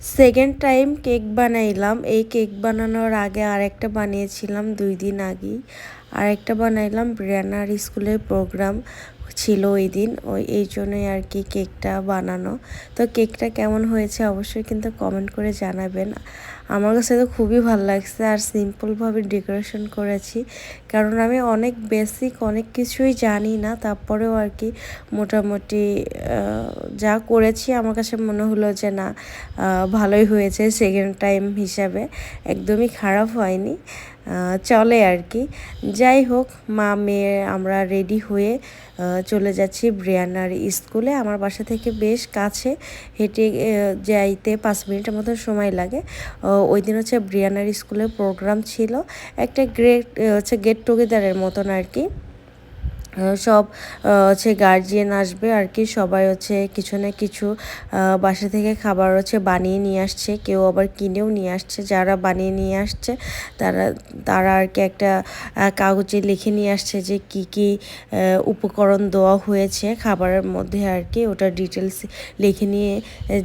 Second time cake বানাইলাম। এই cake বানানোর আগে আরেকটা বানিয়েছিলাম দুই দিন আগেই। আরেকটা বানাইলাম ব্রিয়ানার স্কুলের প্রোগ্রাম ছিল ওই দিন, ওই, এই জন্যই আর কি কেকটা বানানো। তো কেকটা কেমন হয়েছে অবশ্যই কিন্তু কমেন্ট করে জানাবেন। আমার কাছে তো খুবই ভালো লাগছে আর সিম্পলভাবে ডেকোরেশন করেছি। কারণ আমি অনেক বেসিক অনেক কিছুই জানি না, তারপরেও আর কি মোটামুটি যা করেছি আমার কাছে মনে হলো যে না ভালোই হয়েছে সেকেন্ড টাইম হিসাবে। একদমই খারাপ হয়নি চলে আর কি। যাই হোক মা মেয়ে আমরা রেডি হয়ে চলে যাচ্ছি ব্রিয়ানার স্কুলে। আমার বাসা থেকে বেশ কাছে হেঁটে যাইতে পাঁচ মিনিটের মতো সময় লাগে। ওই দিন হচ্ছে ব্রিয়ানার স্কুলের প্রোগ্রাম ছিল। একটা গ্রেট হচ্ছে গেট টুগেদারের মতন আর কি। সব হচ্ছে গার্জিয়ান আসবে আর কি। সবাই হচ্ছে কিছু না কিছু বাসা থেকে খাবার হচ্ছে বানিয়ে নিয়ে আসছে। কেউ আবার কিনেও নিয়ে আসছে। যারা বানিয়ে নিয়ে আসছে, তারা তারা আর কি একটা কাগজে লিখে নিয়ে আসছে যে কি কি উপকরণ দেওয়া হয়েছে। খাবারের মধ্যে আর কি ওটা ডিটেলস লিখে নিয়ে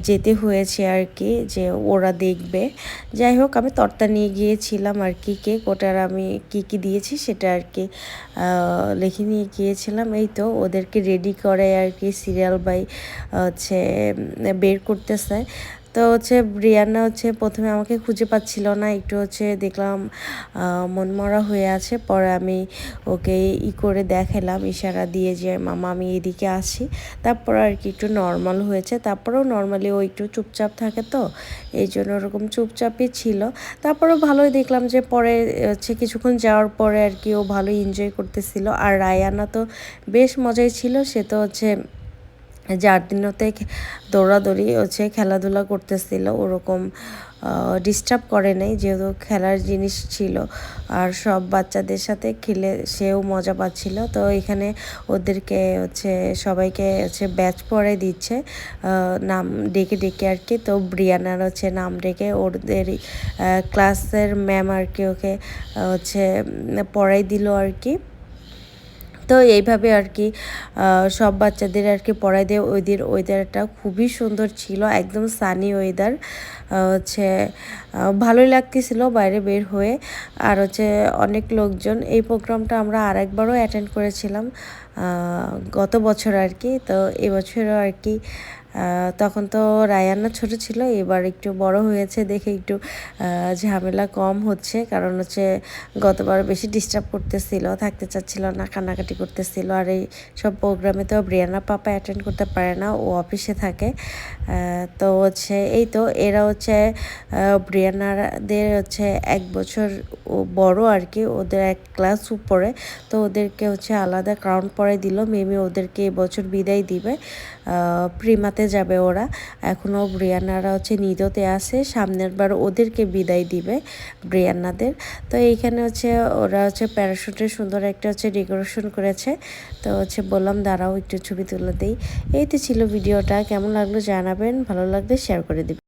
যেতে হয়েছে আর কি যে ওরা দেখবে। যাই হোক, আমি তর্তা নিয়ে গিয়েছিলাম আর কি কেক। ওটার আমি কি কি দিয়েছি সেটা আর কি লিখে নিয়ে গিয়েছিলাম এই তো ওদেরকে রেডি করে আর কি সিরিয়াল বাই হচ্ছে বের করতেছে। তো হচ্ছে রিয়ানা হচ্ছে প্রথমে আমাকে খুঁজে পাচ্ছিল না, একটু হচ্ছে দেখলাম মনমরা হয়ে আছে। পরে আমি ওকে ই করে দেখালাম, ইশারা দিয়ে যে, মামা, আমি এদিকে আসি তারপর আর কি একটু নর্মাল হয়েছে। তারপরেও নর্মালি ও একটু চুপচাপ থাকে তো, এই জন্য ওরকম চুপচাপই ছিল। তারপরেও ভালোই দেখলাম যে, পরে হচ্ছে কিছুক্ষণ যাওয়ার পরে আর কি ও ভালোই এনজয় করতেছিল। আর রায়ানা তো বেশ মজাই ছিল, সে তো হচ্ছে যার দিনতে দৌড়াদৌড়ি হচ্ছে খেলাধুলা করতেছিল, ওরকম ডিস্টার্ব করে নাই, যেহেতু খেলার জিনিস ছিল। আর সব বাচ্চাদের সাথে খেলে সেও মজা পাচ্ছিল। তো এখানে ওদেরকে হচ্ছে, সবাইকে হচ্ছে ব্যাচ পরে দিচ্ছে। নাম ডেকে ডেকে আর কি। তো ব্রিয়ানার হচ্ছে নাম ডেকে ওদের ক্লাসের ম্যাম আর কি ওকে হচ্ছে পড়াই দিল আর কি। তো এইভাবে আর কি সব বাচ্চাদের আর কি পড়াই দিয়ে। ওইদের ওয়েদারটা খুবই সুন্দর ছিল, একদম সানি ওয়েদার হচ্ছে ভালোই লাগতেছিল বাইরে বের হয়ে। আর হচ্ছে অনেক লোকজন, এই প্রোগ্রামটা আমরা আর একবারও অ্যাটেন্ড করেছিলাম গত বছর আর কি। তো এবছরও আর কি তখন তো রায়ান্না ছোট ছিল, এবার একটু বড় হয়েছে দেখে একটু ঝামেলা কম হচ্ছে। কারণ হচ্ছে গতবার বেশি ডিস্টার্ব করতেছিল, থাকতে চাচ্ছিল না, কান্নাকাটি করতেছিল। আর এই সব প্রোগ্রামে তো ব্রিয়ানা পাপা অ্যাটেন্ড করতে পারে না, ও অফিসে থাকে। তো হচ্ছে এই তো এরা হচ্ছে ব্রিয়ানাদের হচ্ছে এক বছর বড় আর কি, ওদের এক ক্লাস উপরে। তো ওদেরকে হচ্ছে আলাদা ক্রাউন পরে দিল মেমি ওদেরকে এবছর বিদায় দিবে। প্রিমাতে যাবে ওরা। এখনও ব্রিয়ানারা হচ্ছে নিদতে আছে। সামনের বার ওদেরকে বিদায় দিবে ব্রিয়ানাদের তো এইখানে হচ্ছে ওরা হচ্ছে প্যারাশুটের সুন্দর একটা হচ্ছে ডেকোরেশন করেছে। তো হচ্ছে বললাম, দাঁড়াও, একটু ছবি তুলে দিই। এই তো ছিল ভিডিওটা। কেমন লাগল জানাবেন। ভালো লাগলে শেয়ার করে দিবেন।